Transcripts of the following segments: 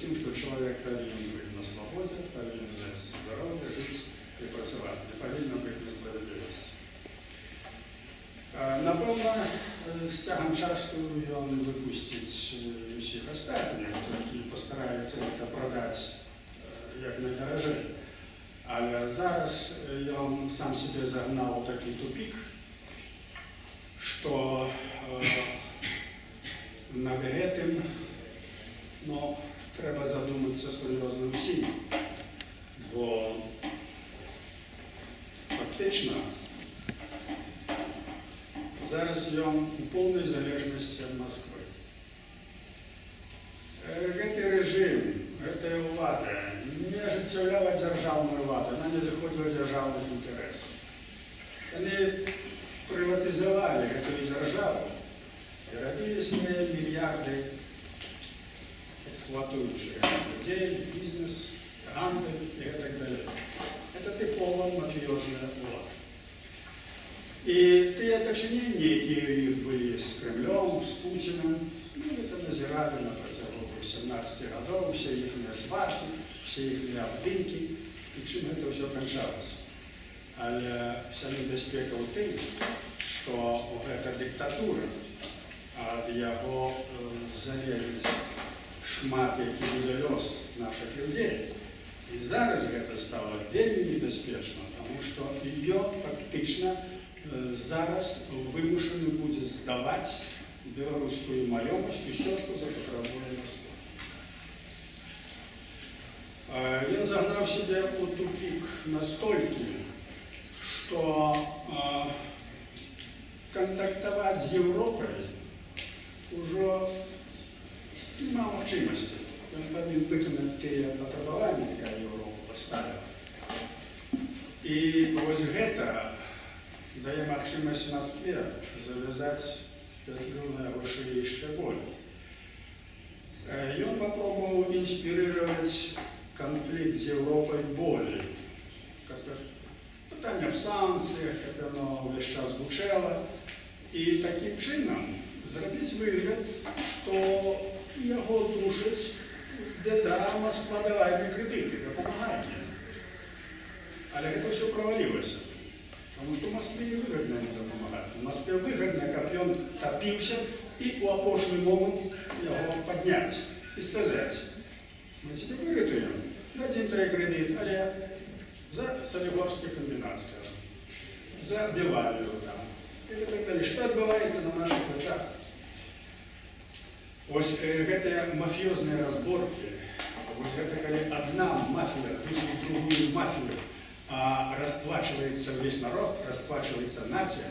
тым, што чалавек павінен быць на свабодзе, павінен мець здароўе, жыць і працаваць, не павінна быць несправядлівасці. Е, Напевно, е, з цягам часу ён выпусціць е, усіх астатніх, які постараються це продати е, як найдорожей. Але зараз е, ён сам себе загнав у такий тупик, що е, над гэтым ну, треба задуматися серйозно всім. Бо фактично зараз ён у поўнай залежнасці ад Москвы. Э, Гэты рэжым, гэтая ўлада не ажыццяўляла дзяржаўную ўладу, она не заходзіла ў дзяржаўных інтарэсаў. Яны прыватызавалі гэтую дзяржаву і рабілі свае мільярды эксплуатуючы людзей, бізнес, гандаль і гэтак далей. Это тыпова мафіёзная ўлада. І тыя дачыненні, якія ў іх былі з Кремлем, з Пуціным, ну, это назіралі на працягу 18 гадоў, усе іхныя сваркі, усе іхныя абдымкі, і чым гэта ўсё канчалася. Але вся небяспека ў тым, што гэта дыктатура, ад яго э, залежыць шмат, які будзе лёс нашых людзей. І зараз гэта стала вельмі небяспечна, таму што ён фактычна Е, зараз вимушений буде здавати білоруською майомість усе, що запотребує Москва. Е, Він загнав себе у тупик настільки, що е, контактувати з Європою вже немає можливості. Він повинен виконати ті потребування, які Європа поставила. І ось гэта дае магчымасць Маскве завязаць петлю на яго шыі яшчэ болей. Э, Ён папробаваў інспірировать канфлікт з Європой болей. Как Пытанне аб санкцыях, как оно ўвесь час гучэла. І такім чынам зрабіць выгляд, што беда Москва давай мне крэдыты, дапамагай мне. Але гэта ўсё правалілася. Потому что Москве не выгодно ему помогать. В Москве выгодно, как он топился, и у опошный момент его поднять и сказать, мы тебе вырятуем, дадим тебе кредит, але за Солигорский комбинат, скажем, за Белавию там, или так далее. Что отбывается на наших очах? Ось э, гэтыя мафіёзныя разборкі, вось гэта калі адна мафія душыць другую мафію, а расплачивается весь народ, расплачивается нация,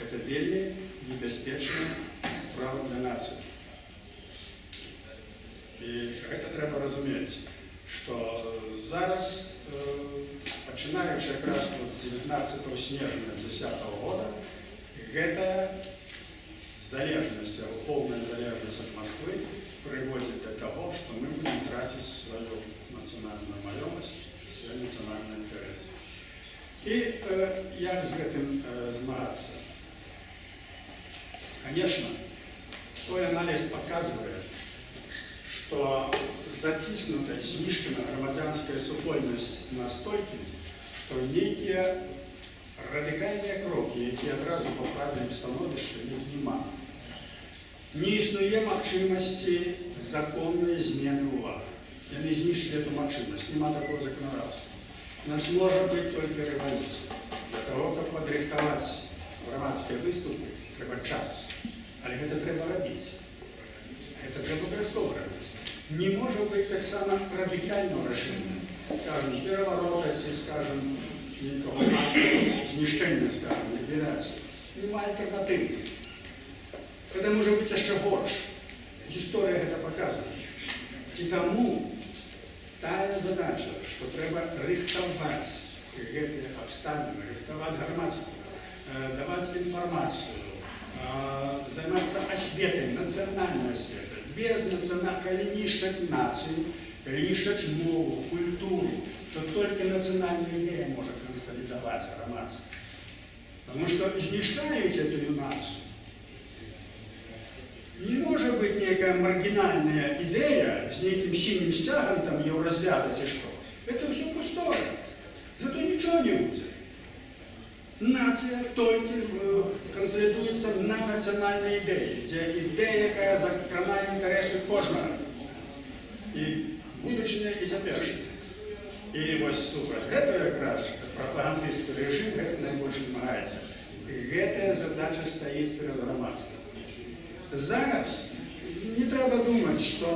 это вельмі небяспечная справа для нации. І гэта трэба разумець, што зараз, э, пачынаючы якраз вот з 19 снежня 10 года, гэта залежнасць, або поўная залежнасць ад І э, як з гэтым э, змагацца? Конечно, той аналіз паказвае, што заціснута і знішчана грамадзянская супольнасць настолькі, што нейкія радыкальныя крокі, якія адразу паправілі становішча, іх няма. Не існуе магчымасці законнай змены ўлады. Яны знішчылі эту магчымасць, няма такого законодаўства. Значит, может быть только революция. Для того, как подрихтовать громадские выступы, треба час. Але это треба робить. Это треба обов'язково робити. Не може бути так само радикального рішення. Скажем, переворота, чи, скажем, якого знищення, скажем, ліквідації. Немає альтернативи. Це може бути ще горше. Історія це показує. І тому тая задача, што трэба рыхтаваць гэтыя абставіны, рыхтаваць грамадства, э, даваць інфармацыю, э, займацца асветай, нацыянальнай асветай, без нацына, калі нішчаць нацыю, калі нішчаць мову, культуру, то толькі нацыянальная ідэя можа кансалідаваць грамадства. Потому што знішчаюць эту нацыю, Не може бути нейкая маргінальная ідэя з нейкім сінім сцягам там ее развязать і што. Это все пустое. Зато нічого не буде. Нація толькі е, консолідується на національній ідеї. Це ідея, яка закранає інтереси кожного. І будучиня, і цяперашня. І ось супраць гэтага якраз прапагандысцкі рэжым гэта найбольш змагаецца. І гэтая задача стаіць перад грамадствам. Зараз не трэба думаць, што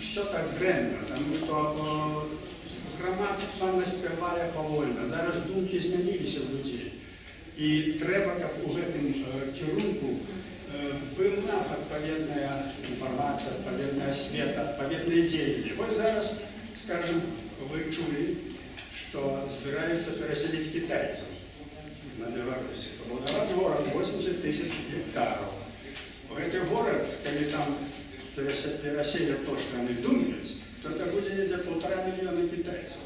все так дрэнна, таму што э, грамадства наспявае павольна. Зараз думкі змяніліся ў людзей. І трэба, каб у гэтым э, кірунку э, была адпаведная інфармацыя, адпаведная асвета, адпаведныя дзеянні. Вось зараз, скажем, вы чулі, што збіраюцца перасяліць кітайцаў на Беларусі. Пабудаваць горад 80 тысяч гектараў. Гэты горад, калі там перасе- пераселят то, што яны думаюць, то это будзе недзе полтора мільёна кітайцаў.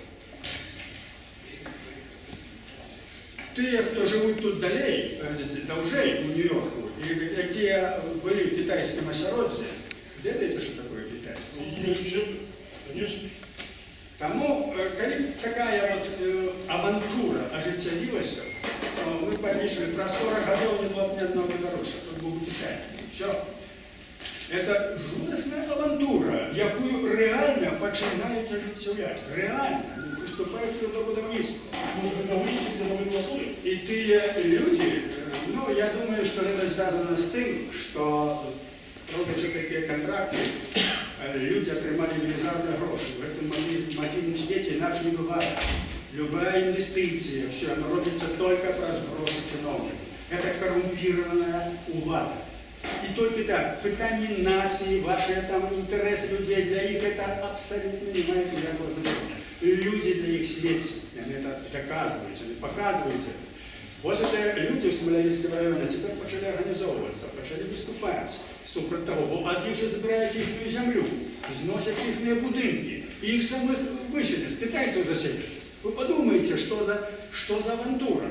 Тыя, хто жывуць тут далей, э, даўжэй у Нью-Йорку, і якія былі ў кітайскім асяроддзі, ведаеце, што такое кітайцы? Конечно, конечно. Таму, э, калі такая вот э, авантура ажыццявілася, то мы палічылі пра 40 гадоў не было б ні аднаго беларуса, тут быў бы Кітай. Все. Это жудасная авантура, якую рэальна пачынаюць ажыццяўляць. Рэальна Они прыступаюць да будаўніцтва. Может, это выяснить для номенклатуры? І тыя людзі, э, ну, я думаю, што гэта звязана з тым, што робячы такія кантракты, э, людзі атрымалі велізарныя грошы. В гэтым мабільным свеце інакш не бывае. Любая інвестыцыя, все, оно робіцца только праз грошы чыноўнікаў. Это коррумпированная улада. І толькі так, пытанні нації, ваші там інтереси людей, для їх это абсолютно не має ніякого значення. Люди для їх світять, вони это доказують, вони показують это. Ось це люди в Смоленському районі тепер почали організовуватися, почали виступати супроти того, бо один же забирають їхню землю, зносять їхні будинки, і їх самих виселять, китайців заселять. Ви подумайте, що за, що за авантура.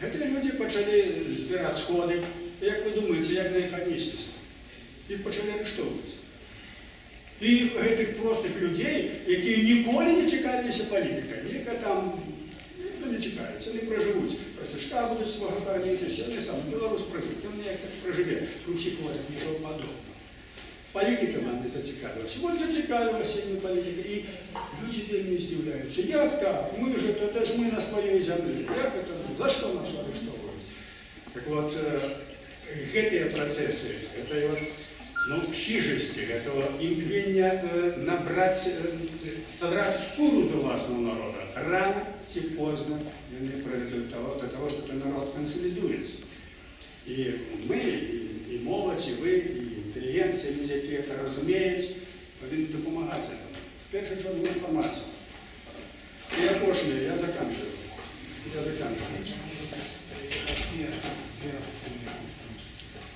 Це люди почали збирати сходи. Як ви думаєте, як на їх віднеслися? Їх почали арештовувати. І гэтых простых людей, які ніколи не цікавилися політикою, яка там ну, не цікавиться, вони проживуть. Просто шка будуть свого коріння, вони сам білорус прожить, він як так проживе, ключі ходять, нічого подобного. Політиками вони зацікавилися. От зацікавилися їм політики. І люди вельми здивляються. Як так? Ми ж, це ж ми на своїй землі. Як це? За що нас арештовують? Так от, е, гэтыя працэсы, это вот, ну, хижести, этого имкнения э, набрать, э, содрать шкуру з власного народа, рано чи поздно они приведут того, до того, что этот народ консолидуется. И мы, и, и молодь, и вы, и інтелігенція, які це розуміють, він допомагає цьому. Перше, що інформація. І опошне, я закінчую. Я закінчую.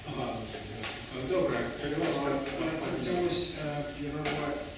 Ага. Добре, будь ласка, хотілося перерватися.